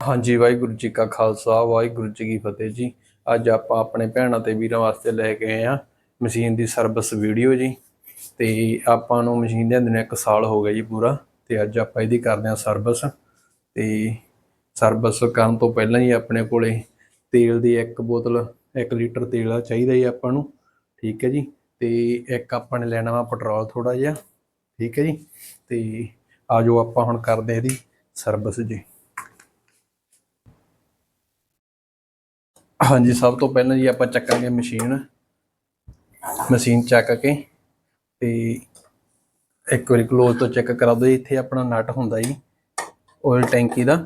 ਹਾਂਜੀ, ਵਾਹਿਗੁਰੂ ਜੀ ਕਾ ਖਾਲਸਾ, ਵਾਹਿਗੁਰੂ ਜੀ ਕੀ ਫਤਿਹ ਜੀ। ਅੱਜ ਆਪਾਂ ਆਪਣੇ ਭੈਣਾਂ ਤੇ ਵੀਰਾਂ ਵਾਸਤੇ ਲੈ ਕੇ ਆਏ ਆ ਮਸ਼ੀਨ ਦੀ ਸਰਵਿਸ ਵੀਡੀਓ ਜੀ। ਤੇ ਆਪਾਂ ਨੂੰ ਮਸ਼ੀਨ ਦੇ ਨੂੰ ਇੱਕ ਸਾਲ ਹੋ ਗਿਆ ਜੀ ਪੂਰਾ, ਤੇ ਅੱਜ ਆਪਾਂ ਇਹਦੀ ਕਰਦੇ ਆ ਸਰਵਿਸ। ਤੇ ਸਰਵਿਸ ਕਰਨ ਤੋਂ ਪਹਿਲਾਂ ਹੀ ਆਪਣੇ ਕੋਲੇ ਤੇਲ ਦੀ ਇੱਕ ਬੋਤਲ 1 ਲੀਟਰ ਤੇਲ ਆ ਚਾਹੀਦਾ ਜੀ ਆਪਾਂ ਨੂੰ। ਠੀਕ ਹੈ ਜੀ। ਤੇ ਇੱਕ ਆਪਾਂ ਨੇ ਲੈਣਾ ਵਾ ਪੈਟਰੋਲ ਥੋੜਾ ਜਿਹਾ। ਠੀਕ ਹੈ ਜੀ। ਤੇ ਆਜੋ ਆਪਾਂ ਹੁਣ ਕਰਦੇ ਆ ਇਹਦੀ ਸਰਵਿਸ ਜੀ। ਹਾਂਜੀ, ਸਭ ਤੋਂ ਪਹਿਲਾਂ ਜੀ ਆਪਾਂ ਚੱਕਾਂਗੇ ਮਸ਼ੀਨ ਮਸ਼ੀਨ ਚੱਕ ਕੇ ਤੇ ਇੱਕ ਵਾਰੀ ਕਲੋਜ਼ ਤੋਂ ਚੈੱਕ ਕਰਾ ਦਿਓ ਜੀ। ਇੱਥੇ ਆਪਣਾ ਨਟ ਹੁੰਦਾ ਜੀ ਆਇਲ ਟੈਂਕੀ ਦਾ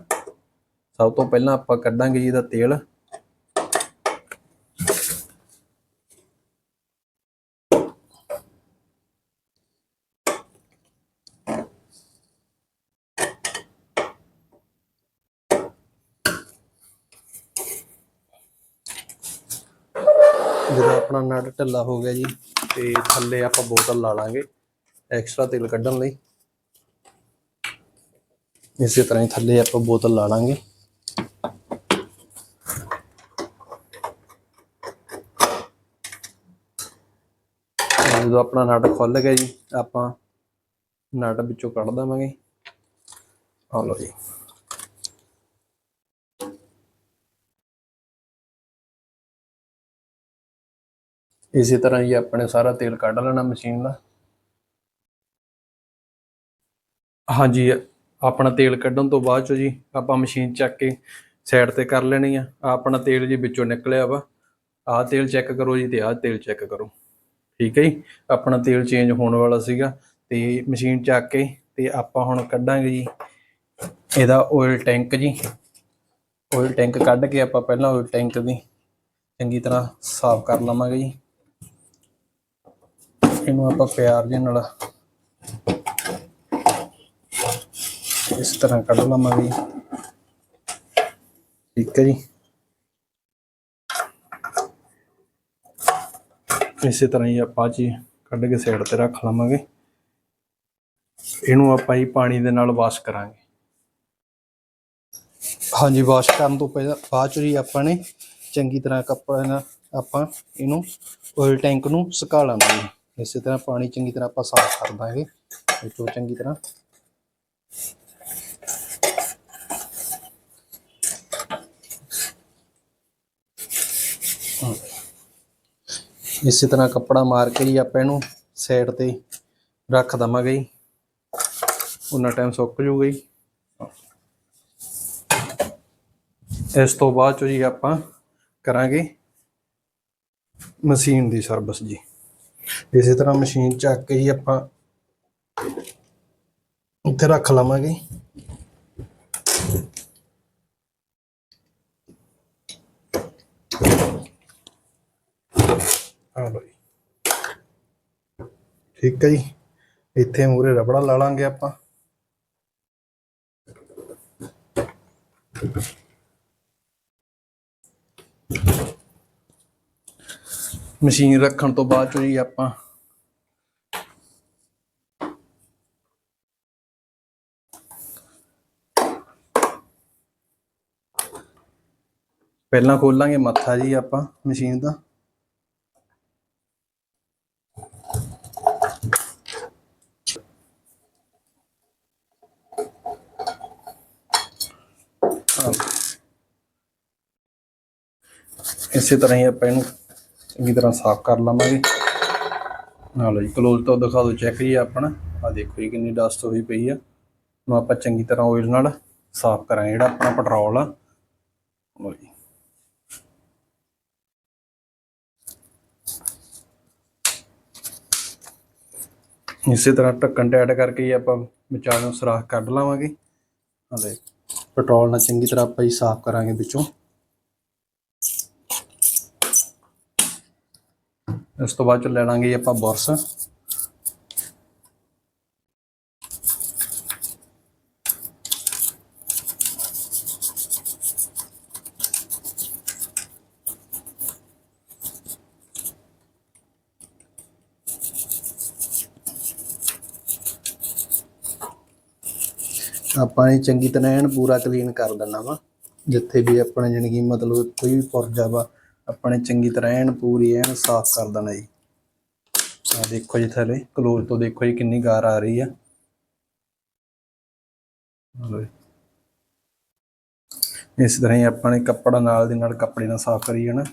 ਸਭ ਤੋਂ ਪਹਿਲਾਂ ਆਪਾਂ ਕੱਢਾਂਗੇ ਜੀ ਇਹਦਾ ਤੇਲ ਜਦੋਂ ਆਪਣਾ ਨਟ ਢਿੱਲਾ ਹੋ ਗਿਆ ਜੀ ਤੇ ਥੱਲੇ ਆਪਾਂ ਬੋਤਲ ਲਾ ਲਾਂਗੇ ਐਕਸਟਰਾ ਤੇਲ ਕੱਢਣ ਲਈ। ਇਸੇ ਤਰ੍ਹਾਂ ਹੀ ਥੱਲੇ ਆਪਾਂ ਬੋਤਲ ਲਾ ਲਾਂਗੇ। ਜਦੋਂ ਆਪਣਾ ਨਟ ਖੁੱਲ ਗਿਆ ਜੀ, ਆਪਾਂ ਨਟ ਵਿੱਚੋਂ ਕੱਢ ਦੇਵਾਂਗੇ। ਆ ਲਓ ਜੀ। ਇਸੇ ਤਰ੍ਹਾਂ ਹੀ ਆਪਣੇ ਸਾਰਾ ਤੇਲ ਕੱਢ ਲੈਣਾ ਮਸ਼ੀਨ ਦਾ। ਹਾਂਜੀ, ਆਪਣਾ ਤੇਲ ਕੱਢਣ ਤੋਂ ਬਾਅਦ ਚ ਜੀ ਆਪਾਂ ਮਸ਼ੀਨ ਚੱਕ ਕੇ ਸਾਈਡ ਤੇ ਕਰ ਲੈਣੀ ਆ। ਆਹ ਆਪਣਾ ਤੇਲ ਜੀ ਵਿੱਚੋਂ ਨਿਕਲਿਆ ਵਾ। ਆਹ ਤੇਲ ਚੈੱਕ ਕਰੋ ਜੀ ਤੇ ਆਹ ਤੇਲ ਚੈੱਕ ਕਰੋ। ਠੀਕ ਹੈ ਜੀ? ਆਪਣਾ ਤੇਲ ਚੇਂਜ ਹੋਣ ਵਾਲਾ ਸੀਗਾ ਤੇ ਮਸ਼ੀਨ ਚੱਕ ਕੇ ਤੇ ਆਪਾਂ ਹੁਣ ਕੱਢਾਂਗੇ ਜੀ। ਇਹਦਾ ਆਇਲ ਟੈਂਕ ਜੀ। ਆਇਲ ਟੈਂਕ ਕੱਢ ਕੇ ਆਪਾਂ ਪਹਿਲਾਂ ਆਇਲ ਟੈਂਕ ਦੀ ਚੰਗੀ ਤਰ੍ਹਾਂ ਸਾਫ਼ ਕਰ ਲਵਾਂਗੇ ਜੀ। ਇਹਨੂੰ ਆਪਾਂ ਪਿਆਰ ਦੇ ਨਾਲ ਇਸ ਤਰ੍ਹਾਂ ਕੱਢ ਲਵਾਂਗੇ ਜੀ। ਠੀਕ ਹੈ ਜੀ। ਇਸੇ ਤਰ੍ਹਾਂ ਹੀ ਆਪਾਂ ਜੀ ਕੱਢ ਕੇ ਸਾਈਡ ਤੇ ਰੱਖ ਲਵਾਂਗੇ। ਇਹਨੂੰ ਆਪਾਂ ਹੀ ਪਾਣੀ ਦੇ ਨਾਲ ਵਾਸ਼ ਕਰਾਂਗੇ। ਹਾਂਜੀ, ਵਾਸ਼ ਕਰਨ ਤੋਂ ਪਹਿਲਾਂ ਬਾਅਦ ਚ ਜੀ ਆਪਾਂ ਨੇ ਚੰਗੀ ਤਰ੍ਹਾਂ ਕੱਪੜੇ ਨਾਲ ਆਪਾਂ ਇਹਨੂੰ ਆਇਲ ਟੈਂਕ ਨੂੰ ਸੁਕਾ ਲਾਂਗੇ ਇਸੇ ਤਰ੍ਹਾਂ ਪਾਣੀ ਚੰਗੀ ਤਰ੍ਹਾਂ ਆਪਾਂ ਸਾਫ਼ ਕਰ ਦਾਂਗੇ ਵਿੱਚੋਂ ਚੰਗੀ ਤਰ੍ਹਾਂ। ਇਸੇ ਤਰ੍ਹਾਂ ਕੱਪੜਾ ਮਾਰ ਕੇ ਜੀ ਆਪਾਂ ਇਹਨੂੰ ਸਾਈਡ ਤੇ ਰੱਖ ਦਵਾਂਗੇ ਜੀ। ਉਹਨਾਂ ਟਾਈਮ ਸੁੱਕ ਜੂਗਾ ਜੀ। ਇਸ ਤੋਂ ਬਾਅਦ ਚ ਜੀ ਆਪਾਂ ਕਰਾਂਗੇ ਮਸ਼ੀਨ ਦੀ ਸਰਵਿਸ ਜੀ। ਇਸੇ ਤਰ੍ਹਾਂ ਮਸ਼ੀਨ ਚੱਕ ਕੇ ਜੀ ਆਪਾਂ ਉੱਥੇ ਰੱਖ ਲਵਾਂਗੇ। ਆ ਲਓ ਜੀ। ਠੀਕ ਹੈ ਜੀ। ਇੱਥੇ ਮੂਰੇ ਰਬੜਾ ਲਾ ਲਾਂਗੇ ਆਪਾਂ। ਮਸ਼ੀਨ ਰੱਖਣ ਤੋਂ ਬਾਅਦ ਚੋਂ ਜੀ ਆਪਾਂ ਪਹਿਲਾਂ ਖੋਲਾਂਗੇ ਮੱਥਾ ਜੀ ਆਪਾਂ ਮਸ਼ੀਨ ਦਾ। ਇਸੇ ਤਰ੍ਹਾਂ ਹੀ ਆਪਾਂ ਇਹਨੂੰ ਚੰਗੀ ਤਰ੍ਹਾਂ ਸਾਫ਼ ਕਰ ਲਵਾਂਗੇ। ਨਾਲ ਜੀ ਕਲੋਜ਼ ਤੋਂ ਦਿਖਾ ਦਿਓ ਚੈੱਕ ਜੀ ਆਪਣਾ। ਆ ਦੇਖੋ ਜੀ ਕਿੰਨੀ ਡਸਟ ਹੋਈ ਪਈ ਆ। ਨੂੰ ਆਪਾਂ ਚੰਗੀ ਤਰ੍ਹਾਂ ਆਇਲ ਨਾਲ ਸਾਫ਼ ਕਰਾਂਗੇ ਜਿਹੜਾ ਆਪਣਾ ਪੈਟਰੋਲ ਆ। ਲਓ ਜੀ। ਇਸੇ ਤਰ੍ਹਾਂ ਢੱਕਣ ਟੈਟ ਕਰਕੇ ਹੀ ਆਪਾਂ ਵਿਚਾਰ ਨੂੰ ਸਰਾਖ ਕੱਢ ਲਾਵਾਂਗੇ। ਹਲੇ ਪੈਟਰੋਲ ਨਾਲ ਚੰਗੀ ਤਰ੍ਹਾਂ ਆਪਾਂ ਹੀ ਸਾਫ਼ ਕਰਾਂਗੇ ਵਿੱਚੋਂ। ਇਸ ਤੋਂ ਬਾਅਦ ਚ ਲੈ ਲਾਂਗੇ ਆਪਾਂ ਬੁਰਸ਼। ਆਪਾਂ ਇਹ ਚੰਗੀ ਤਰ੍ਹਾਂ ਐਨ ਪੂਰਾ ਕਲੀਨ ਕਰ ਦੇਣਾ ਵਾ, ਜਿੱਥੇ ਵੀ ਆਪਣੇ ਜਾਣੀ ਕਿ ਮਤਲਬ ਕੋਈ ਵੀ ਪੁਰਜਾ ਵਾ ਆਪਣੇ ਚੰਗੀ ਤਰ੍ਹਾਂ ਐਨ ਪੂਰੀ, ਐਨ ਸਾਫ਼ ਕਰ ਦੇਣਾ ਜੀ। ਆ ਦੇਖੋ ਜੀ ਥੱਲੇ ਕਲੋਜ਼ ਤੋਂ ਦੇਖੋ ਜੀ ਕਿੰਨੀ ਗਾਰ ਆ ਰਹੀ ਆ। ਇਸ ਤਰ੍ਹਾਂ ਹੀ ਆਪਾਂ ਨੇ ਕੱਪੜਾ ਨਾਲ ਦੇ ਨਾਲ ਕੱਪੜੇ ਨਾਲ ਸਾਫ਼ ਕਰੀ ਜਾਣਾ।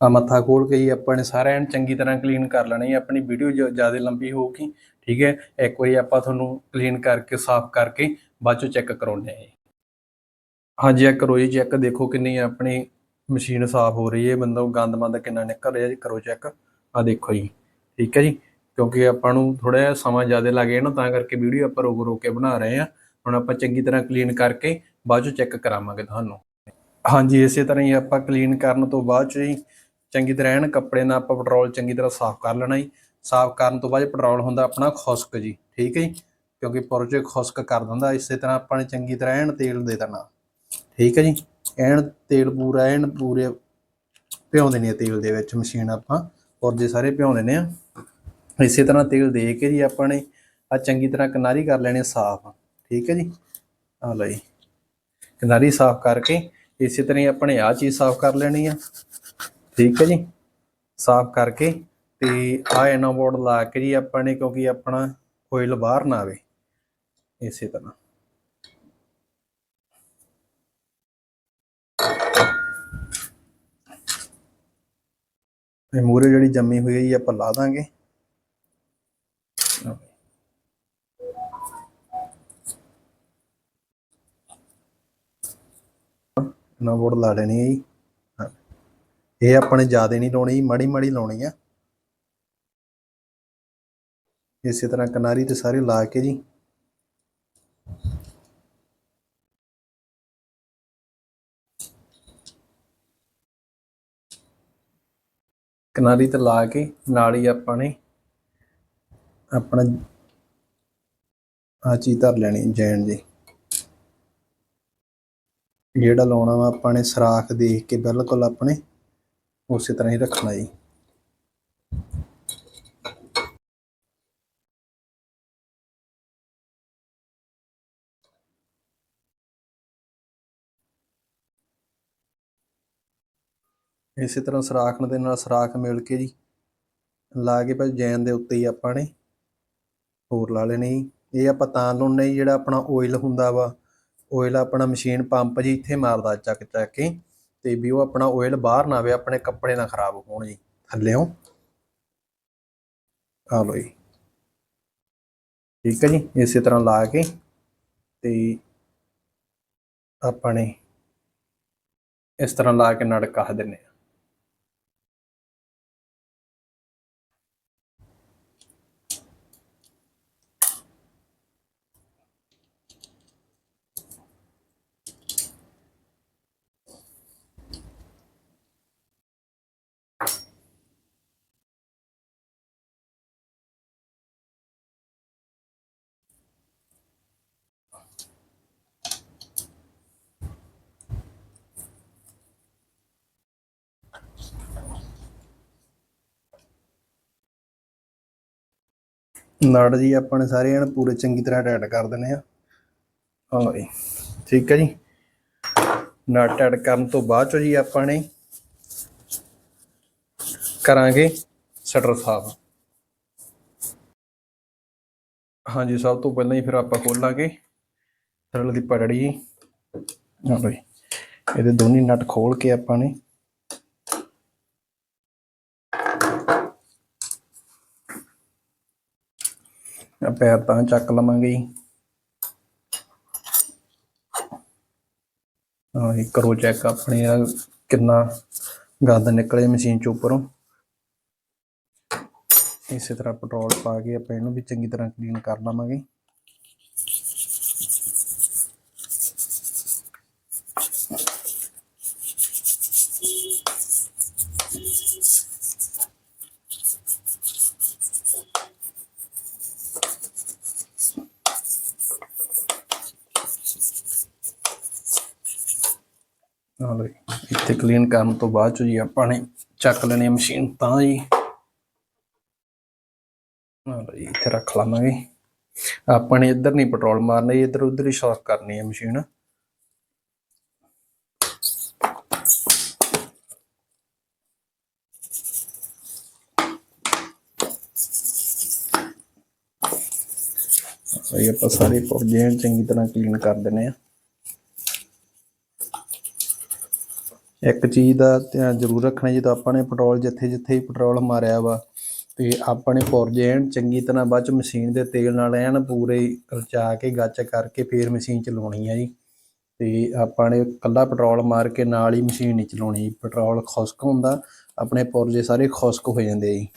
ਆ ਮੱਥਾ ਖੋਲ ਕੇ ਹੀ ਆਪਾਂ ਨੇ ਸਾਰਾ ਐਨ ਚੰਗੀ ਤਰ੍ਹਾਂ ਕਲੀਨ ਕਰ ਲੈਣਾ ਜੀ, ਆਪਣੀ ਵੀਡੀਓ ਜ਼ਿਆਦਾ ਲੰਬੀ ਹੋਊਗੀ, ਠੀਕ ਹੈ? ਇੱਕ ਵਾਰੀ ਆਪਾਂ ਤੁਹਾਨੂੰ ਕਲੀਨ ਕਰਕੇ, ਸਾਫ਼ ਕਰਕੇ ਬਾਅਦ ਚੋਂ ਚੈੱਕ ਕਰਾਉਂਦੇ ਹਾਂ ਜੀ। ਹਾਂਜੀ ਇਹ ਕਰੋ ਜੀ ਚੈੱਕ ਦੇਖੋ ਕਿੰਨੀ ਆਪਣੀ ਮਸ਼ੀਨ ਸਾਫ਼ ਹੋ ਰਹੀ ਹੈ ਬੰਦਾ ਗੰਦ ਮੰਦ ਕਿੰਨਾ ਨਿਕਲ ਰਿਹਾ ਜੀ, ਕਰੋ ਚੈੱਕ ਆ ਦੇਖੋ ਜੀ, ਠੀਕ ਹੈ ਜੀ? ਕਿਉਂਕਿ ਆਪਾਂ ਨੂੰ ਥੋੜਾ ਜਿਹਾ ਸਮਾਂ ਜ਼ਿਆਦਾ ਲੱਗ ਗਿਆ ਨਾ ਤਾਂ ਕਰਕੇ ਵੀਡੀਓ ਆਪਾਂ ਰੋਕ ਰੋਕ ਕੇ ਬਣਾ ਰਹੇ ਹਾਂ। ਹੁਣ ਆਪਾਂ ਚੰਗੀ ਤਰ੍ਹਾਂ ਕਲੀਨ ਕਰਕੇ ਬਾਅਦ ਚੋਂ ਚੈੱਕ ਕਰਾਵਾਂਗੇ ਤੁਹਾਨੂੰ। ਹਾਂਜੀ, ਇਸੇ ਤਰ੍ਹਾਂ ਹੀ ਆਪਾਂ ਕਲੀਨ ਕਰਨ ਤੋਂ ਬਾਅਦ ਚ ਹੀ ਚੰਗੀ ਤਰ੍ਹਾਂ ਐਨ ਕੱਪੜੇ ਨਾਲ ਆਪਾਂ ਪੈਟਰੋਲ ਚੰਗੀ ਤਰ੍ਹਾਂ ਸਾਫ਼ ਕਰ ਲੈਣਾ ਜੀ। ਸਾਫ਼ ਕਰਨ ਤੋਂ ਬਾਅਦ ਪੈਟਰੋਲ ਹੁੰਦਾ ਆਪਣਾ ਖੁਸ਼ਕ ਜੀ, ਠੀਕ ਹੈ ਜੀ? ਕਿਉਂਕਿ ਪੁਰਜੇ ਖੁਸ਼ਕ ਕਰ ਦਿੰਦਾ, ਇਸੇ ਤਰ੍ਹਾਂ ਆਪਾਂ ਨੇ ਚੰਗੀ ਤਰ੍ਹਾਂ ਐਨ ਤੇਲ ਦੇ ਦੇਣਾ, ਠੀਕ ਹੈ ਜੀ? ਐਨ ਤੇਲ ਪੂਰਾ, ਐਨ ਪੂਰੇ ਭਿਉਂ ਦੇਣੀ ਤੇਲ ਦੇ ਵਿੱਚ ਮਸ਼ੀਨ ਆਪਾਂ ਪੁਰਜੇ ਸਾਰੇ ਭਿਉਂ ਦੇਣੇ ਆ। ਇਸੇ ਤਰ੍ਹਾਂ ਤੇਲ ਦੇ ਕੇ ਜੀ ਆਪਾਂ ਨੇ ਆ ਚੰਗੀ ਤਰ੍ਹਾਂ ਕਿਨਾਰੀ ਕਰ ਲੈਣੀ ਸਾਫ਼, ਠੀਕ ਹੈ ਜੀ? ਆ ਲਈ ਕਿਨਾਰੀ ਸਾਫ਼ ਕਰਕੇ ਇਸੇ ਤਰ੍ਹਾਂ ਹੀ ਆਪਣੇ ਆ ਚੀਜ਼ ਸਾਫ਼ ਕਰ ਲੈਣੀ ਆ। ਠੀਕ ਹੈ ਜੀ। ਸਾਫ਼ ਕਰਕੇ ਤੇ ਆ ਐਨੋ ਬੋਰਡ ਲਾ ਕੇ ਜੀ ਆਪਾਂ ਨੇ ਕਿਉਂਕਿ ਆਪਣਾ ਕੋਇਲ ਬਾਹਰ ਨਾ ਆਵੇ, ਇਸੇ ਤਰ੍ਹਾਂ। ਇਹ ਮੂਰੇ ਜਿਹੜੀ ਜੰਮੀ ਹੋਈ ਹੈ ਜੀ ਆਪਾਂ ਲਾ ਦਾਂਗੇ। ਨਾ ਬੋਰਡ ਲਾ ਲੈਣੀ ਹੈ ਜੀ। ਇਹ ਆਪਣੇ ਜ਼ਿਆਦਾ ਨਹੀਂ ਲਾਉਣੀ, ਮਾੜੀ ਮਾੜੀ ਲਾਉਣੀ ਆ। ਇਸੇ ਤਰ੍ਹਾਂ ਕਿਨਾਰੀ ਤੇ ਸਾਰੇ ਲਾ ਕੇ ਜੀ। ਕਿਨਾਰੀ ਤੇ ਲਾ ਕੇ ਨਾਲ ਹੀ ਆਪਾਂ ਨੇ ਆਪਣਾ ਆ ਚੀਜ਼ ਧਰ ਲੈਣੀ ਜੈਨ ਜੀ ਜਿਹੜਾ ਲਾਉਣਾ ਵਾ ਆਪਾਂ ਨੇ ਸਰਾਖ ਦੇਖ ਕੇ ਬਿਲਕੁਲ ਆਪਣੇ ਉਸੇ ਤਰ੍ਹਾਂ ਹੀ ਰੱਖਣਾ ਜੀ। ਇਸੇ ਤਰ੍ਹਾਂ ਸਰਾਖ ਦੇ ਨਾਲ ਸਰਾਖ ਮਿਲ ਕੇ ਜੀ, ਲਾ ਕੇ ਬਸ ਜੈਨ ਦੇ ਉੱਤੇ ਹੀ ਆਪਾਂ ਨੇ ਹੋਰ ਲਾ ਲੈਣੇ ਜੀ। ਇਹ ਆਪਾਂ ਤਾਂ ਲਾਉਣੇ ਜਿਹੜਾ ਆਪਣਾ ਆਇਲ ਹੁੰਦਾ ਵਾ ਆਇਲ ਆਪਣਾ ਮਸ਼ੀਨ ਪੰਪ ਜੀ, ਇੱਥੇ ਮਾਰਦਾ ਚੱਕ ਚੱਕ ਕੇ। ਤੇ ਵੀ ਉਹ ਆਪਣਾ ਆਇਲ ਬਾਹਰ ਨਾ ਆਵੇ, ਆਪਣੇ ਕੱਪੜੇ ਨਾ ਖਰਾਬ ਹੋਣ ਜੀ। ਥੱਲਿਓਂ। ਆ ਲਓ ਜੀ। ਠੀਕ ਹੈ ਜੀ, ਇਸੇ ਤਰ੍ਹਾਂ ਲਾ ਕੇ ਤੇ ਆਪਾਂ ਨੇ ਇਸ ਤਰ੍ਹਾਂ ਲਾ ਕੇ ਨੜ ਕੱਸ ਦਿੰਨੇ ਆ ਨੜ ਜੀ, ਆਪਾਂ ਨੇ ਸਾਰੇ ਇਹਨਾਂ ਪੂਰੇ ਚੰਗੀ ਤਰ੍ਹਾਂ ਟਾਈਟ ਕਰ ਦਿੰਨੇ ਆ। ਹਾਂ ਜੀ, ਠੀਕ ਹੈ ਜੀ। ਨਟ ਟਾਈਟ ਕਰਨ ਤੋਂ ਬਾਅਦ ਚੋ ਜੀ ਆਪਾਂ ਨੇ ਕਰਾਂਗੇ ਸ਼ਟਰ ਸਾਫ਼। ਹਾਂਜੀ ਸਭ ਤੋਂ ਪਹਿਲਾਂ ਹੀ ਫਿਰ ਆਪਾਂ ਖੋਲਾਂਗੇ ਸਰਲ ਦੀ ਪਟੜੀ ਜੀ। ਹਾਂ ਬਈ ਇਹਦੇ ਦੋਨੇ ਨਟ ਖੋਲ ਕੇ ਆਪਾਂ ਨੇ ਪੈਰ ਤਾਂ ਚੱਕ ਲਵਾਂਗੇ ਜੀ। ਹਾਂ ਇਹ ਕਰੋ ਚੈੱਕ ਆਪਣੇ ਕਿੰਨਾ ਗੰਦ ਨਿਕਲੇ ਮਸ਼ੀਨ ਚ ਉੱਪਰੋਂ। ਇਸੇ ਤਰ੍ਹਾਂ ਪੈਟਰੋਲ ਪਾ ਕੇ ਆਪਾਂ ਇਹਨੂੰ ਵੀ ਚੰਗੀ ਤਰ੍ਹਾਂ ਕਲੀਨ ਕਰ ਲਵਾਂਗੇ ਨਾਲ ਇੱਥੇ ਕਲੀਨ ਕਰਨ ਤੋਂ ਬਾਅਦ ਚ ਜੀ ਆਪਾਂ ਨੇ ਚੱਕ ਲੈਣੀ ਹੈ ਮਸ਼ੀਨ ਤਾਂ ਜੀ। ਨਾਲ ਇੱਥੇ ਰੱਖ ਲਾਵਾਂਗੇ। ਆਪਾਂ ਨੇ ਇੱਧਰ ਨਹੀਂ ਪੈਟਰੋਲ ਮਾਰਨਾ ਜੀ ਇੱਧਰ ਉੱਧਰ ਹੀ ਸਾਫ਼ ਕਰਨੀ ਹੈ ਮਸ਼ੀਨ ਇਹ ਆਪਾਂ ਸਾਰੇ ਪੁਰਜੇ ਚੰਗੀ ਤਰ੍ਹਾਂ ਕਲੀਨ ਕਰ ਦਿੰਨੇ ਆ। ਇੱਕ ਚੀਜ਼ ਦਾ ਧਿਆਨ ਜ਼ਰੂਰ ਰੱਖਣਾ ਜਦੋਂ ਆਪਾਂ ਨੇ ਪੈਟਰੋਲ ਜਿੱਥੇ ਜਿੱਥੇ ਹੀ ਪੈਟਰੋਲ ਮਾਰਿਆ ਵਾ, ਤੇ ਆਪਣੇ ਪੁਰਜੇ ਐਨ ਚੰਗੀ ਤਰ੍ਹਾਂ ਬਾਅਦ ਚ ਮਸ਼ੀਨ ਦੇ ਤੇਲ ਨਾਲ ਐਨ ਪੂਰੇ ਰਚਾ ਕੇ, ਗੱਚ ਕਰਕੇ ਫੇਰ ਮਸ਼ੀਨ ਚਲਾਉਣੀ ਆ ਜੀ। ਤੇ ਆਪਾਂ ਨੇ ਕੱਲਾ ਪੈਟਰੋਲ ਮਾਰ ਕੇ ਨਾਲ ਹੀ ਮਸ਼ੀਨ ਨਹੀਂ ਚਲਾਉਣੀ, ਪੈਟਰੋਲ ਖੁਸ਼ਕ ਹੁੰਦਾ, ਆਪਣੇ ਪੁਰਜੇ ਸਾਰੇ ਖੁਸ਼ਕ ਹੋ ਜਾਂਦੇ ਆ ਜੀ।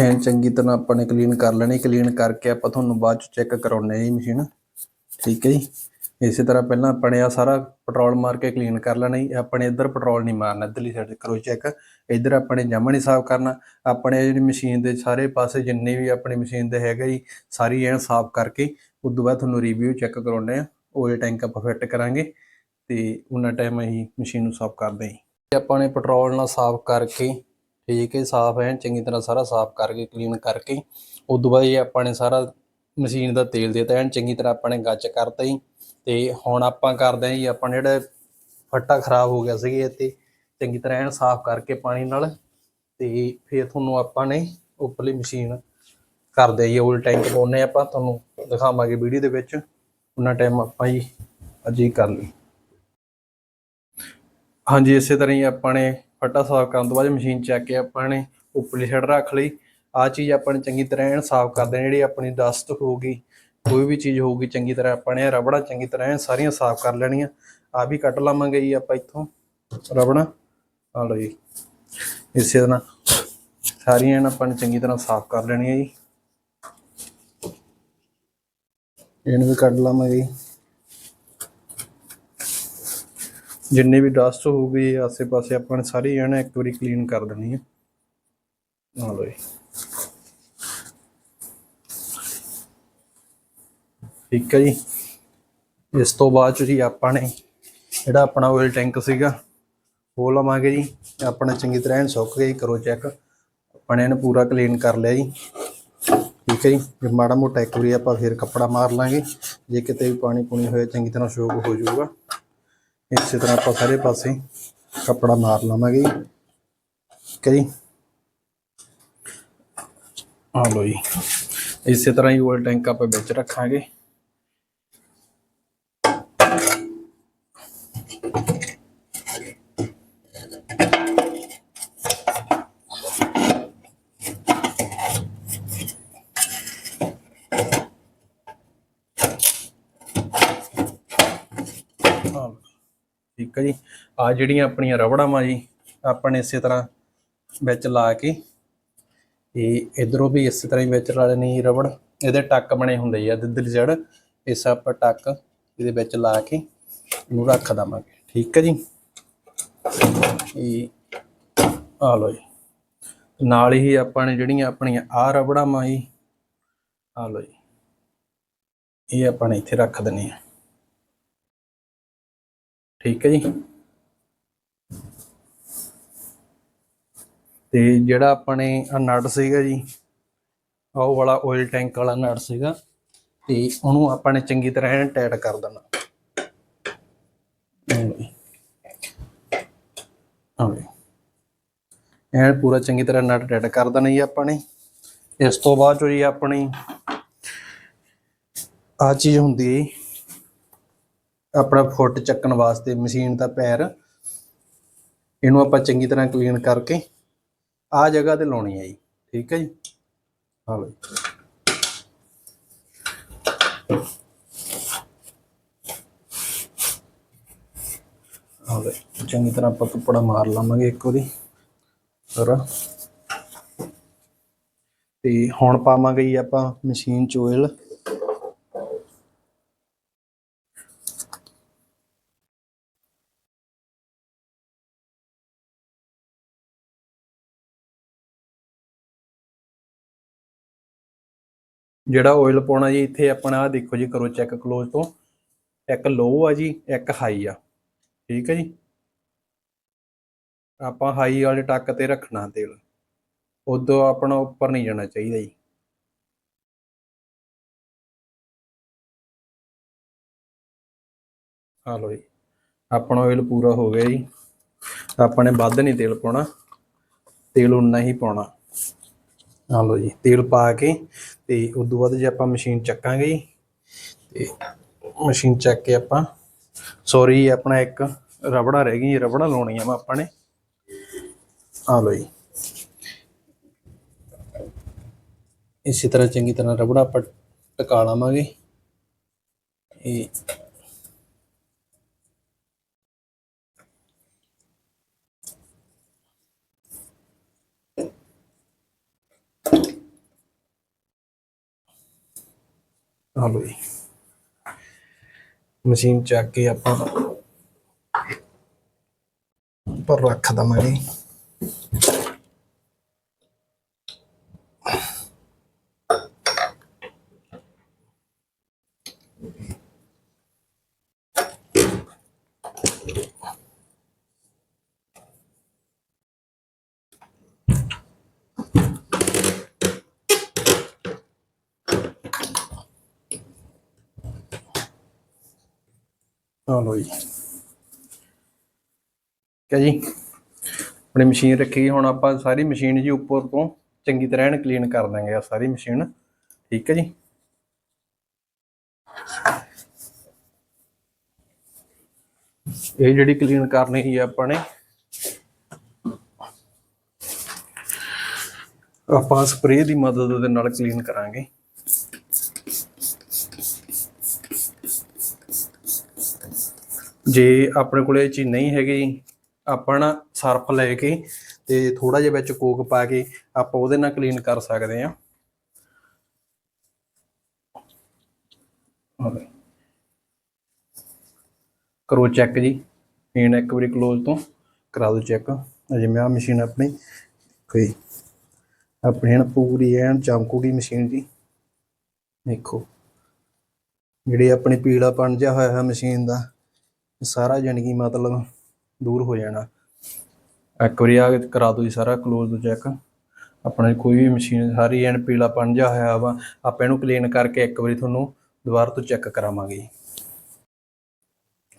ਐਨ ਚੰਗੀ ਤਰ੍ਹਾਂ ਆਪਾਂ ਨੇ ਕਲੀਨ ਕਰ ਲੈਣੀ ਕਲੀਨ ਕਰਕੇ ਆਪਾਂ ਤੁਹਾਨੂੰ ਬਾਅਦ ਚ ਚੈੱਕ ਕਰਾਉਣੇ ਆ ਜੀ ਮਸ਼ੀਨ ਠੀਕ ਹੈ ਜੀ। ਇਸੇ ਤਰ੍ਹਾਂ ਪਹਿਲਾਂ ਆਪਾਂ ਨੇ ਆ ਸਾਰਾ ਪੈਟਰੋਲ ਮਾਰ ਕੇ ਕਲੀਨ ਕਰ ਲੈਣਾ ਜੀ। ਆਪਣੇ ਇੱਧਰ ਪੈਟਰੋਲ ਨਹੀਂ ਮਾਰਨਾ, ਇੱਧਰਲੀ ਸਾਈਡ ਕਰੋ ਚੈੱਕ ਇੱਧਰ ਆਪਣੇ ਜਮਾ ਨਹੀਂ ਸਾਫ਼ ਕਰਨਾ। ਆਪਣੇ ਜਿਹੜੀ ਮਸ਼ੀਨ ਦੇ ਸਾਰੇ ਪਾਸੇ ਜਿੰਨੇ ਵੀ ਆਪਣੀ ਮਸ਼ੀਨ ਦੇ ਹੈਗਾ ਜੀ, ਸਾਰੀ ਐਨ ਸਾਫ਼ ਕਰਕੇ ਉਸ ਤੋਂ ਬਾਅਦ ਤੁਹਾਨੂੰ ਰਿਵਿਊ ਚੈੱਕ ਕਰਾਉਣੇ ਆ ਆਇਲ ਟੈਂਕ ਆਪਾਂ ਫਿੱਟ ਕਰਾਂਗੇ ਤੇ ਉਹਨਾਂ ਟਾਈਮ ਅਸੀਂ ਮਸ਼ੀਨ ਨੂੰ ਸਾਫ਼ ਕਰਦੇ ਹਾਂ ਜੀ। ਆਪਾਂ ਨੇ ਪੈਟਰੋਲ ਨਾਲ ਸਾਫ਼ ਕਰਕੇ ਠੀਕ ਕੇ ਸਾਫ਼ ਐਨ ਚੰਗੀ ਤਰ੍ਹਾਂ ਸਾਰਾ ਸਾਫ਼ ਕਰਕੇ ਕਲੀਨ ਕਰਕੇ ਉਸ ਤੋਂ ਬਾਅਦ ਇਹ ਆਪਾਂ ਨੇ ਸਾਰਾ ਮਸ਼ੀਨ ਦਾ ਤੇਲ ਦੇਤਾ, ਐਨ ਚੰਗੀ ਤਰ੍ਹਾਂ ਆਪਾਂ ਨੇ ਗੱਚ ਕਰਤਾ ਜੀ ਤੇ ਹੁਣ ਆਪਾਂ ਕਰਦੇ ਹਾਂ ਜੀ, ਆਪਾਂ ਜਿਹੜਾ ਫੱਟਾ ਖਰਾਬ ਹੋ ਗਿਆ ਸੀ ਤੇ ਚੰਗੀ ਤਰ੍ਹਾਂ ਐਨ ਸਾਫ਼ ਕਰਕੇ ਪਾਣੀ ਨਾਲ ਤੇ ਫਿਰ ਤੁਹਾਨੂੰ ਆਪਾਂ ਨੇ ਉੱਪਰਲੀ ਮਸ਼ੀਨ ਕਰਦੇ ਜੀ ਓਇਲ ਟੈਂਕ ਪਾਉਨੇ ਆਪਾਂ। ਤੁਹਾਨੂੰ ਦਿਖਾਵਾਂਗੇ ਵੀਡੀਓ ਦੇ ਵਿੱਚ। ਉਹਨਾਂ ਟਾਈਮ ਆਪਾਂ ਜੀ, ਅਜੇ ਕਰ ਲਈ। ਹਾਂਜੀ, ਇਸੇ ਤਰ੍ਹਾਂ ਹੀ ਆਪਾਂ ਨੇ ਫੱਟਾ ਸਾਫ਼ ਕਰਨ ਤੋਂ ਬਾਅਦ ਮਸ਼ੀਨ ਚੱਕ ਕੇ ਆਪਾਂ ਨੇ ਉੱਪਰਲੀ ਸਾਈਡ ਰੱਖ ਲਈ। ਆ ਚੀਜ਼ ਆਪਾਂ ਨੇ ਚੰਗੀ ਤਰ੍ਹਾਂ ਐਨ ਸਾਫ਼ ਕਰ ਦੇਣੀ, ਜਿਹੜੀ ਆਪਣੀ ਡਸਟ ਹੋਊਗੀ, ਕੋਈ ਵੀ ਚੀਜ਼ ਹੋਊਗੀ ਚੰਗੀ ਤਰ੍ਹਾਂ ਆਪਾਂ ਨੇ ਰਬੜਾ ਚੰਗੀ ਤਰ੍ਹਾਂ ਐਨ ਸਾਰੀਆਂ ਸਾਫ਼ ਕਰ ਲੈਣੀਆਂ। ਆ ਵੀ ਕੱਟ ਲਾਵਾਂਗੇ ਜੀ ਆਪਾਂ ਇੱਥੋਂ ਰਬੜਾ। ਆ ਲਓ ਜੀ, ਇਸੇ ਤਰ੍ਹਾਂ ਸਾਰੀਆਂ ਐਨ ਆਪਾਂ ਨੇ ਚੰਗੀ ਤਰ੍ਹਾਂ ਸਾਫ਼ ਕਰ ਲੈਣੀਆਂ ਜੀ। ਇਹਨੂੰ ਵੀ ਕੱਢ ਲਾਵਾਂਗੇ ਜੀ। ਜਿੰਨੇ ਵੀ ਡਸਟ ਹੋਊਗੀ, ਆਸੇ-ਪਾਸੇ ਆਪਾਂ ਨੇ ਸਾਰੀ ਐਨ ਇੱਕ ਵਾਰੀ ਕਲੀਨ ਕਰ ਦੇਣੀ ਹੈ ਆ ਲਓ ਜੀ। ਠੀਕ ਹੈ ਜੀ। ਇਸ ਤੋਂ ਬਾਅਦ ਚ ਜੀ ਆਪਾਂ ਨੇ ਜਿਹੜਾ ਆਪਣਾ ਆਇਲ ਟੈਂਕ ਸੀਗਾ, ਉਹ ਲਵਾਂਗੇ ਜੀ। ਆਪਣਾ ਚੰਗੀ ਤਰ੍ਹਾਂ ਐਨ ਸੁੱਕ ਗਿਆ ਜੀ, ਕਰੋ ਚੈੱਕ ਆਪਾਂ ਨੇ ਇਹਨੂੰ ਪੂਰਾ ਕਲੀਨ ਕਰ ਲਿਆ ਜੀ। ਠੀਕ ਹੈ ਜੀ। ਜੇ ਮਾੜਾ ਮੋਟਾ ਇੱਕ ਵਾਰੀ ਆਪਾਂ ਫਿਰ ਕੱਪੜਾ ਮਾਰ ਲਾਂਗੇ, ਜੇ ਕਿਤੇ ਵੀ ਪਾਣੀ ਪੂਣੀ ਹੋਇਆ, ਚੰਗੀ ਤਰ੍ਹਾਂ ਸੋਕ ਹੋ ਜਾਊਗਾ। ਇਸੇ ਤਰ੍ਹਾਂ ਆਪਾਂ ਸਾਰੇ ਪਾਸੇ ਕੱਪੜਾ ਮਾਰ ਲਵਾਂਗੇ ਜੀ। ਠੀਕ ਹੈ ਜੀ? ਆ ਲਓ ਜੀ। ਇਸੇ ਤਰ੍ਹਾਂ ਹੀ ਆਇਲ ਟੈਂਕ ਆਪਾਂ ਵਿੱਚ ਰੱਖਾਂਗੇ ਆ ਲਓ। ਠੀਕ ਹੈ ਜੀ। ਆ ਜਿਹੜੀਆਂ ਆਪਣੀਆਂ ਰਬੜਾਂ ਵਾ ਜੀ, ਆਪਾਂ ਨੇ ਇਸੇ ਤਰ੍ਹਾਂ ਵਿੱਚ ਲਾ ਕੇ ਇਹ ਇਧਰੋਂ ਵੀ ਇਸੇ ਤਰ੍ਹਾਂ ਹੀ ਵਿੱਚ ਲਾ ਲੈਣੀ ਰਬੜ। ਇਹਦੇ ਟੱਕ ਬਣੇ ਹੁੰਦੇ ਆ ਦਿੱਦਲੀ ਜੜ। ਇਸ ਆਪਾਂ ਟੱਕ ਇਹਦੇ ਵਿੱਚ ਲਾ ਕੇ ਇਹਨੂੰ ਰੱਖ ਦਵਾਂਗੇ। ਠੀਕ ਹੈ ਜੀ। ਇਹ ਆ ਲਓ ਜੀ। ਨਾਲ ਹੀ ਆਪਾਂ ਨੇ ਜਿਹੜੀਆਂ ਆਪਣੀਆਂ ਆ ਰਬੜਾਂ ਮਾ ਜੀ, ਆ ਲਓ ਜੀ। ਇਹ ਆਪਾਂ ਨੇ ਇੱਥੇ ਰੱਖ ਦਿੰਨੇ ਆ ਠੀਕ ਹੈ ਜੀ। ਤੇ ਜਿਹੜਾ ਆਪਣੇ ਆ ਨਟ ਸੀਗਾ ਜੀ ਆਹ ਉਹ ਵਾਲਾ ਆਇਲ ਟੈਂਕ ਵਾਲਾ ਨਟ ਸੀਗਾ ਤੇ ਉਹਨੂੰ ਆਪਾਂ ਨੇ ਚੰਗੀ ਤਰ੍ਹਾਂ ਐਨ ਟਾਈਟ ਕਰ ਦੇਣਾ। ਆਵੇ ਐਨ ਪੂਰਾ ਚੰਗੀ ਤਰ੍ਹਾਂ ਨਟ ਟਾਈਟ ਕਰ ਦੇਣਾ ਜੀ ਆਪਾਂ ਨੇ। ਇਸ ਤੋਂ ਬਾਅਦ ਚੋ ਜੀ ਆਪਣੀ ਆ ਚੀਜ਼ ਹੁੰਦੀ ਹੈ ਜੀ, ਆਪਣਾ ਫੁੱਟ ਚੱਕਣ ਵਾਸਤੇ ਮਸ਼ੀਨ ਦਾ ਪੈਰ, ਇਹਨੂੰ ਆਪਾਂ ਚੰਗੀ ਤਰ੍ਹਾਂ ਕਲੀਨ ਕਰਕੇ ਆ ਜਗ੍ਹਾ ਤੇ ਲਾਉਣੀ ਹੈ ਜੀ, ਠੀਕ ਹੈ ਜੀ? ਹਾਂ ਲਓ ਜੀ। ਲਓ ਚੰਗੀ ਤਰ੍ਹਾਂ ਆਪਾਂ ਕੱਪੜਾ ਮਾਰ ਲਵਾਂਗੇ ਇੱਕ ਵਾਰੀ, ਸਾਰਾ। ਤੇ ਹੁਣ ਪਾਵਾਂਗੇ ਜੀ ਆਪਾਂ ਮਸ਼ੀਨ ਚ oil ਜਿਹੜਾ ਆਇਲ ਪਾਉਣਾ ਜੀ, ਇੱਥੇ ਆਪਣਾ ਆਹ ਦੇਖੋ ਜੀ, ਕਰੋ ਚੈੱਕ ਕਲੋਜ਼ ਤੋਂ। ਇੱਕ ਲੋ ਆ ਜੀ, ਇੱਕ ਹਾਈ ਆ। ਠੀਕ ਹੈ ਜੀ? ਆਪਾਂ ਹਾਈ ਵਾਲੇ ਟੱਕ ਤੇ ਰੱਖਣਾ ਤੇਲ। ਉਦੋਂ ਆਪਣਾ ਉੱਪਰ ਨਹੀਂ ਜਾਣਾ ਚਾਹੀਦਾ ਜੀ। ਆ ਲਓ ਜੀ, ਆਪਣਾ ਆਇਲ ਪੂਰਾ ਹੋ ਗਿਆ ਜੀ। ਆਪਾਂ ਨੇ ਵੱਧ ਨਹੀਂ ਤੇਲ ਪਾਉਣਾ। ਤੇਲ ਉਨਾ ਹੀ ਪਾਉਣਾ। ਆ ਲਓ ਜੀ, ਤੇਲ ਪਾ ਕੇ ਤੇ ਉਸ ਤੋਂ ਬਾਅਦ ਜੇ ਆਪਾਂ ਮਸ਼ੀਨ ਚੱਕਾਂਗੇ ਜੀ, ਤੇ ਮਸ਼ੀਨ ਚੱਕ ਕੇ ਆਪਾਂ ਸੌਰੀ ਆਪਣਾ ਇੱਕ ਰਬੜਾ ਰਹਿ ਗਈ ਰਬੜਾ ਲਾਉਣੀ ਆ ਆਪਾਂ ਨੇ। ਆ ਲਓ ਜੀ। ਇਸੇ ਤਰ੍ਹਾਂ ਚੰਗੀ ਤਰ੍ਹਾਂ ਰਬੜਾ ਆਪਾਂ ਟਕਾ ਲਾਵਾਂਗੇ। ਇਹ ਆ ਲਓ ਜੀ। ਮਸ਼ੀਨ ਚੱਕ ਕੇ ਆਪਾਂ ਉੱਪਰ ਰੱਖ ਦਵਾਂਗੇ। ਆ ਲਓ ਜੀ। ਠੀਕ ਹੈ ਜੀ। ਆਪਣੀ ਮਸ਼ੀਨ ਰੱਖੀ ਗਈ ਹੁਣ ਆਪਾਂ ਸਾਰੀ ਮਸ਼ੀਨ ਜੀ ਉੱਪਰ ਤੋਂ ਚੰਗੀ ਤਰ੍ਹਾਂ ਐਨ ਕਲੀਨ ਕਰ ਦਾਂਗੇ ਆ ਸਾਰੀ ਮਸ਼ੀਨ। ਠੀਕ ਹੈ ਜੀ। ਇਹ ਜਿਹੜੀ ਕਲੀਨ ਕਰਨੀ ਸੀ ਆਪਾਂ ਨੇ, ਆਪਾਂ ਸਪਰੇਅ ਦੀ ਮਦਦ ਦੇ ਨਾਲ ਕਲੀਨ ਕਰਾਂਗੇ। ਜੇ ਆਪਣੇ ਕੋਲੇ ਇਹ ਚੀਜ਼ ਨਹੀਂ ਹੈਗੀ, ਆਪਾਂ ਨਾ ਸਰਫ ਲੈ ਕੇ ਤੇ ਥੋੜਾ ਜਿਹਾ ਵਿੱਚ ਕੋਕ ਪਾ ਕੇ ਆਪਾਂ ਉਹਦੇ ਨਾਲ ਕਲੀਨ ਕਰ ਸਕਦੇ ਆ ਕਰੋ ਚੈੱਕ ਜੀ। ਮਸ਼ੀਨ ਇੱਕ ਵਾਰੀ ਕਲੋਜ਼ ਤੋਂ ਕਰਾ ਦਿਓ ਚੈੱਕ ਅਜੇ ਮੈਂ ਆ ਮਸ਼ੀਨ ਆਪਣੀ ਕੋਈ ਆਪਣੀ ਨਾ ਪੂਰੀ ਐਨ ਚਮਕੂਗੀ ਮਸ਼ੀਨ ਜੀ। ਦੇਖੋ। ਜਿਹੜੀ ਆਪਣੀ ਪੀਲਾ ਪਣ ਜਿਹਾ ਹੋਇਆ ਹੈ ਮਸ਼ੀਨ ਦਾ। ਸਾਰਾ ਜਾਣੀ ਕਿ ਮਤਲਬ ਦੂਰ ਹੋ ਜਾਣਾ। ਇੱਕ ਵਾਰੀ ਆ ਕਰਾ ਦਿਓ ਜੀ ਸਾਰਾ ਕਲੋਜ਼ ਤੋਂ ਚੈੱਕ ਆਪਣੇ ਕੋਈ ਵੀ ਮਸ਼ੀਨ ਸਾਰੀ ਐਨ ਪੀਲਾ ਪਣ ਜਿਹਾ ਹੋਇਆ ਵਾ, ਆਪਾਂ ਇਹਨੂੰ ਕਲੀਨ ਕਰਕੇ ਇੱਕ ਵਾਰੀ ਤੁਹਾਨੂੰ ਦੁਬਾਰਾ ਤੋਂ ਚੈੱਕ ਕਰਾਵਾਂਗੇ ਜੀ।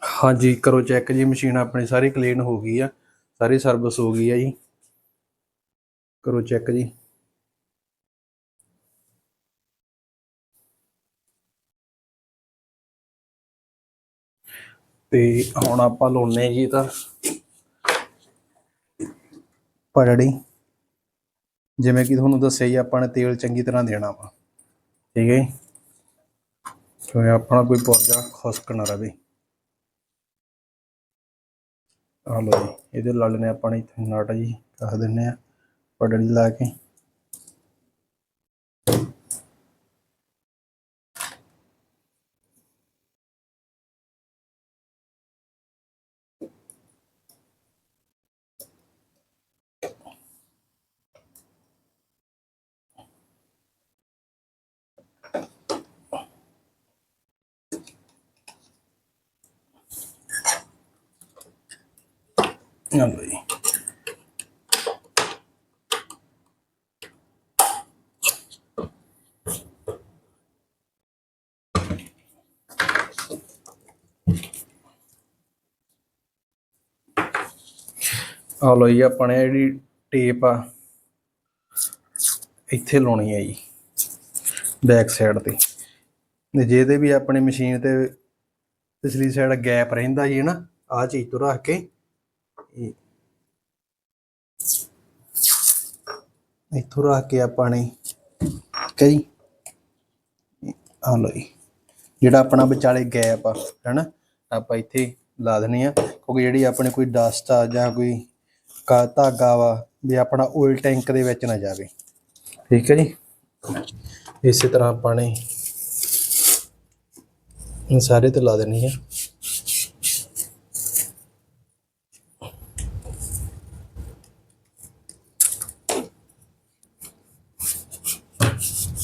ਹਾਂਜੀ, ਕਰੋ ਚੈੱਕ ਜੀ ਮਸ਼ੀਨ ਆਪਣੀ ਸਾਰੀ ਕਲੀਨ ਹੋ ਗਈ ਆ, ਸਾਰੀ ਸਰਵਿਸ ਹੋ ਗਈ ਆ ਜੀ। ਕਰੋ ਚੈੱਕ ਜੀ। ਤੇ ਹੁਣ ਆਪਾਂ ਲਾਉਨੇ ਜੀ ਤਾਂ ਪਰੜੀ ਜਿਵੇਂ ਕਿ ਤੁਹਾਨੂੰ ਦੱਸਿਆ ਜੀ, ਆਪਾਂ ਨੇ ਤੇਲ ਚੰਗੀ ਤਰ੍ਹਾਂ ਦੇਣਾ ਵਾ। ਠੀਕ ਹੈ ਜੀ? ਕਿਉਂਕਿ ਆਪਣਾ ਕੋਈ ਪੁਰਜਾ ਖੁਸ਼ਕ ਨਾ ਰਵੇ। ਆ ਲੋ ਜੀ, ਇਹਦੇ ਲੜ ਨੇ ਆਪਾਂ ਨੇ ਇੱਥੇ ਨਟ ਜੀ ਕੱਸ ਦਿੰਨੇ ਆ ਪੜੜੀ ਲਾ ਕੇ। ਆ ਜੀ ਆ ਲੋ ਜੀ ਆਪਾਂ ਨੇ ਜਿਹੜੀ ਟੇਪ ਆ, ਇੱਥੇ ਲਾਉਣੀ ਹੈ ਜੀ ਬੈਕ ਸਾਈਡ ਤੇ। ਤੇ ਜਿਹਦੇ ਵੀ ਆਪਣੀ ਮਸ਼ੀਨ ਤੇ ਪਿਛਲੀ ਸਾਈਡ ਗੈਪ ਰਹਿੰਦਾ ਜੀ ਨਾ ਆ ਚੀਜ਼ ਤੋਂ ਰੱਖ ਕੇ ਇਹ। ਇੱਥੋਂ ਰੱਖ ਕੇ ਆਪਾਂ ਨੇ ਕਈ ਆ ਲਓ ਜੀ। ਜਿਹੜਾ ਆਪਣਾ ਵਿਚਾਲੇ ਗੈਪ ਆ, ਹੈਨਾ? ਆਪਾਂ ਇੱਥੇ ਲਾ ਦੇਣੀ ਆ ਕਿਉਂਕਿ ਜਿਹੜੀ ਆਪਣੇ ਕੋਈ ਡਸਟ ਆ ਜਾਂ ਕੋਈ ਕਾ ਧਾਗਾ ਵਾ, ਵੀ ਆਪਣਾ ਓਇਲ ਟੈਂਕ ਦੇ ਵਿੱਚ ਨਾ ਜਾਵੇ। ਠੀਕ ਹੈ ਜੀ। ਇਸੇ ਤਰ੍ਹਾਂ ਆਪਾਂ ਨੇ ਸਾਰੇ ਤੇ ਲਾ ਦੇਣੀ ਆ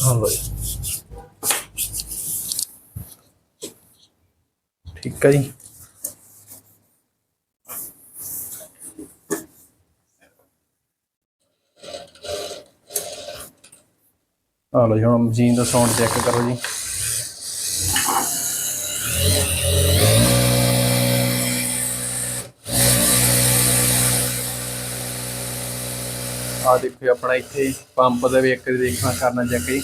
ਹਾਂ ਲੋ ਜੀ ਠੀਕ ਹੈ ਜੀ। ਆ ਲੋ ਜੀ, ਹੁਣ ਮਸ਼ੀਨ ਦਾ ਸਾਊਂਡ ਚੈੱਕ ਕਰੋ ਜੀ। ਆ ਦੇਖੋ ਆਪਣਾ ਇੱਥੇ ਪੰਪ ਦੇ ਵੀ ਇੱਕ ਦੇਖਣਾ, ਕਰਨਾ ਚੈੱਕ ਜੀ।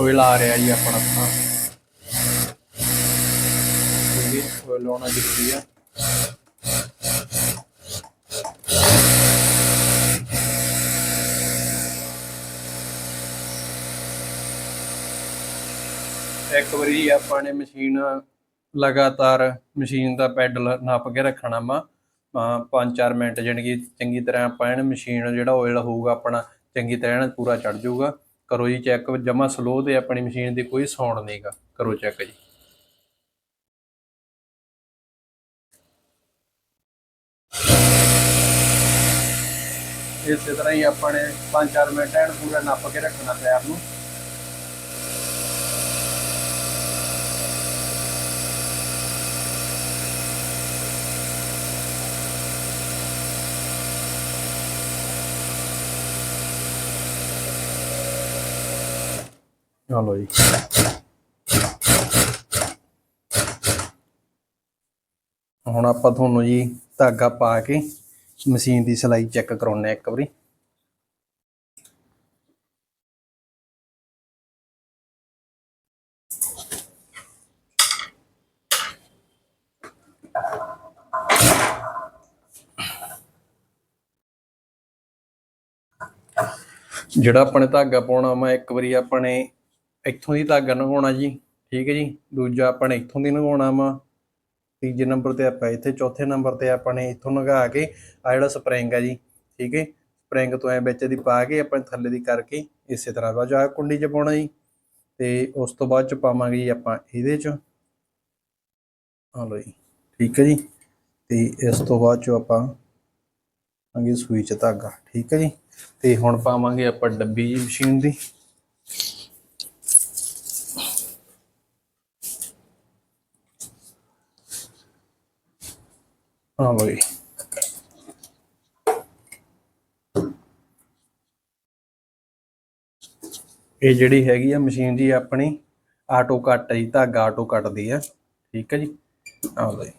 ਆਇਲ ਆ ਰਿਹਾ ਜੀ ਆਪਣਾ ਆਪਣਾ ਠੀਕ ਆਇਲ ਆਉਣਾ ਜ਼ਰੂਰੀ ਆ। ਇੱਕ ਵਾਰੀ ਆਪਾਂ ਨੇ ਮਸ਼ੀਨ ਲਗਾਤਾਰ ਮਸ਼ੀਨ ਦਾ ਪੈਡਲ ਨੱਪ ਕੇ ਰੱਖਣਾ ਵਾ। 5-4 ਮਿੰਟ ਜਾਣੀ ਕਿ ਚੰਗੀ ਤਰ੍ਹਾਂ ਆਪਾਂ ਇਹਨ ਮਸ਼ੀਨ ਜਿਹੜਾ ਆਇਲ ਹੋਊਗਾ ਆਪਣਾ ਚੰਗੀ ਤਰ੍ਹਾਂ ਐਨ ਪੂਰਾ ਚੜ ਜਾਊਗਾ। ਕਰੋ ਜੀ ਚੈੱਕ ਜਮਾ ਸਲੋ ਤੇ ਆਪਣੀ ਮਸ਼ੀਨ ਦੀ ਕੋਈ ਸਾਊਂਡ ਨਹੀਂਗਾ ਕਰੋ ਚੈੱਕ ਜੀ। ਇਸੇ ਤਰ੍ਹਾਂ ਹੀ ਆਪਾਂ ਨੇ 5-4 ਮਿੰਟ ਐਨ ਪੂਰਾ ਨੱਪ ਕੇ ਰੱਖਣਾ ਪੈਰ ਨੂੰ। ਚਲੋ ਜੀ। ਹੁਣ ਆਪਾਂ ਤੁਹਾਨੂੰ ਜੀ ਧਾਗਾ ਪਾ ਕੇ ਮਸ਼ੀਨ ਦੀ ਸਿਲਾਈ ਚੈੱਕ ਕਰਾਉਣੇ ਇੱਕ ਵਾਰੀ। ਜਿਹੜਾ ਆਪਣੇ ਧਾਗਾ ਪਾਉਣਾ ਮੈਂ ਇੱਕ ਵਾਰੀ ਆਪਣੇ ਇੱਥੋਂ ਦੀ ਧਾਗਾ ਲੰਘਾਉਣਾ ਜੀ, ਠੀਕ ਹੈ ਜੀ। ਦੂਜਾ ਆਪਣੇ ਇੱਥੋਂ ਦੀ ਲੰਘਾਉਣਾ ਵਾ। ਤੀਜੇ ਨੰਬਰ ਤੇ ਆਪਾਂ ਇੱਥੇ, ਚੌਥੇ ਨੰਬਰ ਤੇ ਆਪਾਂ ਨੇ ਇੱਥੋਂ ਲੰਘਾ ਕੇ ਆ ਜਿਹੜਾ ਸਪਰਿੰਗ ਆ ਜੀ, ਠੀਕ ਹੈ? ਸਪਰਿੰਗ ਤੋਂ ਐ ਵਿੱਚ ਦੀ ਪਾ ਕੇ ਆਪਾਂ ਥੱਲੇ ਦੀ ਕਰਕੇ ਇਸੇ ਤਰ੍ਹਾਂ ਬਾਅਦ ਆ ਕੁੰਡੀ 'ਚ ਪਾਉਣਾ ਜੀ। ਤੇ ਉਸ ਤੋਂ ਬਾਅਦ ਚ ਪਾਵਾਂਗੇ ਜੀ ਆਪਾਂ ਇਹਦੇ 'ਚ। ਆ ਲਓ ਜੀ, ਠੀਕ ਹੈ ਜੀ? ਤੇ ਇਸ ਤੋਂ ਬਾਅਦ ਚ ਆਪਾਂ ਪਾਵਾਂਗੇ ਸੂਈ 'ਚ ਧਾਗਾ, ਠੀਕ ਹੈ ਜੀ? ਤੇ ਹੁਣ ਪਾਵਾਂਗੇ ਆਪਾਂ ਡੱਬੀ ਜੀ ਮਸ਼ੀਨ ਦੀ। ਹਾਂ ਬਈ। ਇਹ ਜਿਹੜੀ ਹੈਗੀ ਆ ਮਸ਼ੀਨ ਜੀ ਆਪਣੀ, ਆਟੋ ਕੱਟ ਜੀ, ਧਾਗਾ ਆਟੋ ਕੱਟਦੀ ਆ। ਠੀਕ ਹੈ ਜੀ? ਆ ਬਈ।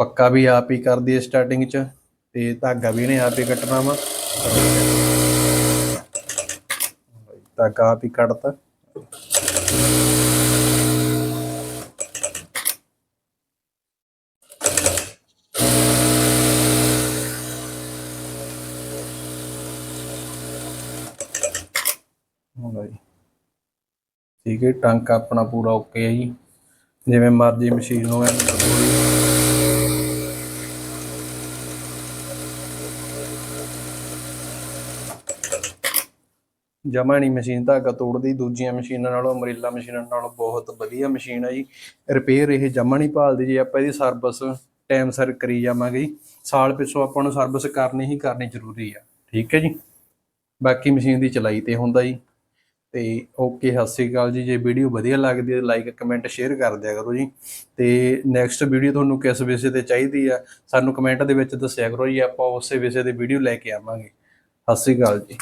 ਪੱਕਾ ਵੀ ਆਪ ਹੀ ਕਰਦੀ ਹੈ ਸਟਾਰਟਿੰਗ ਚ, ਤੇ ਧਾਗਾ ਵੀ ਇਹਨੇ ਆਪ ਹੀ ਕੱਟਣਾ ਵਾ। ਧਾਗਾ ਆਪ ਹੀ ਕੱਟਤਾ। ਹੁੰਦਾ ਜੀ। ਠੀਕ ਹੈ ਟੰਕ ਆਪਣਾ ਪੂਰਾ ਓਕੇ ਹੈ ਜੀ। ਜਿਵੇਂ ਮਰਜ਼ੀ ਮਸ਼ੀਨ ਨੂੰ ਐਨ ਜਮਾ ਨਹੀਂ ਮਸ਼ੀਨ, ਧਾਗਾ ਤੋੜਦੀ, ਦੂਜੀਆਂ ਮਸ਼ੀਨਾਂ ਨਾਲੋਂ, ਅਮਰੀਲਾ ਮਸ਼ੀਨਾਂ ਨਾਲੋਂ ਬਹੁਤ ਵਧੀਆ ਮਸ਼ੀਨ ਹੈ ਜੀ। ਰਿਪੇਅਰ ਇਹ ਜਮਾ ਨਹੀਂ ਭਾਲਦੀ ਜੀ, ਆਪਾਂ ਇਹਦੀ ਸਰਵਿਸ ਟਾਈਮ ਸਿਰ ਕਰੀ ਜਾਵਾਂਗੇ ਜੀ। ਸਾਲ ਪਿੱਛੋਂ ਆਪਾਂ ਨੂੰ ਸਰਵਿਸ ਕਰਨੀ ਹੀ ਕਰਨੀ ਜ਼ਰੂਰੀ ਆ। ਠੀਕ ਹੈ ਜੀ। ਬਾਕੀ ਮਸ਼ੀਨ ਦੀ ਚਲਾਈ ਤੇ ਹੁੰਦਾ ਜੀ। ਤੇ ਓਕੇ, ਸਤਿ ਸ਼੍ਰੀ ਅਕਾਲ ਜੀ। ਜੇ ਵੀਡੀਓ ਵਧੀਆ ਲੱਗਦੀ ਹੈ ਲਾਈਕ ਕਮੈਂਟ ਸ਼ੇਅਰ ਕਰ ਦਿਆ ਕਰੋ ਜੀ। ਤੇ ਨੈਕਸਟ ਵੀਡੀਓ ਤੁਹਾਨੂੰ ਕਿਸ ਵਿਸ਼ੇ ਤੇ ਚਾਹੀਦੀ ਆ, ਸਾਨੂੰ ਕਮੈਂਟ ਦੇ ਵਿੱਚ ਦੱਸਿਆ ਕਰੋ ਜੀ। ਆਪਾਂ ਉਸੇ ਵਿਸ਼ੇ ਤੇ ਵੀਡੀਓ ਲੈ ਕੇ ਆਵਾਂਗੇ। ਸਤਿ ਸ਼੍ਰੀ ਅਕਾਲ ਜੀ।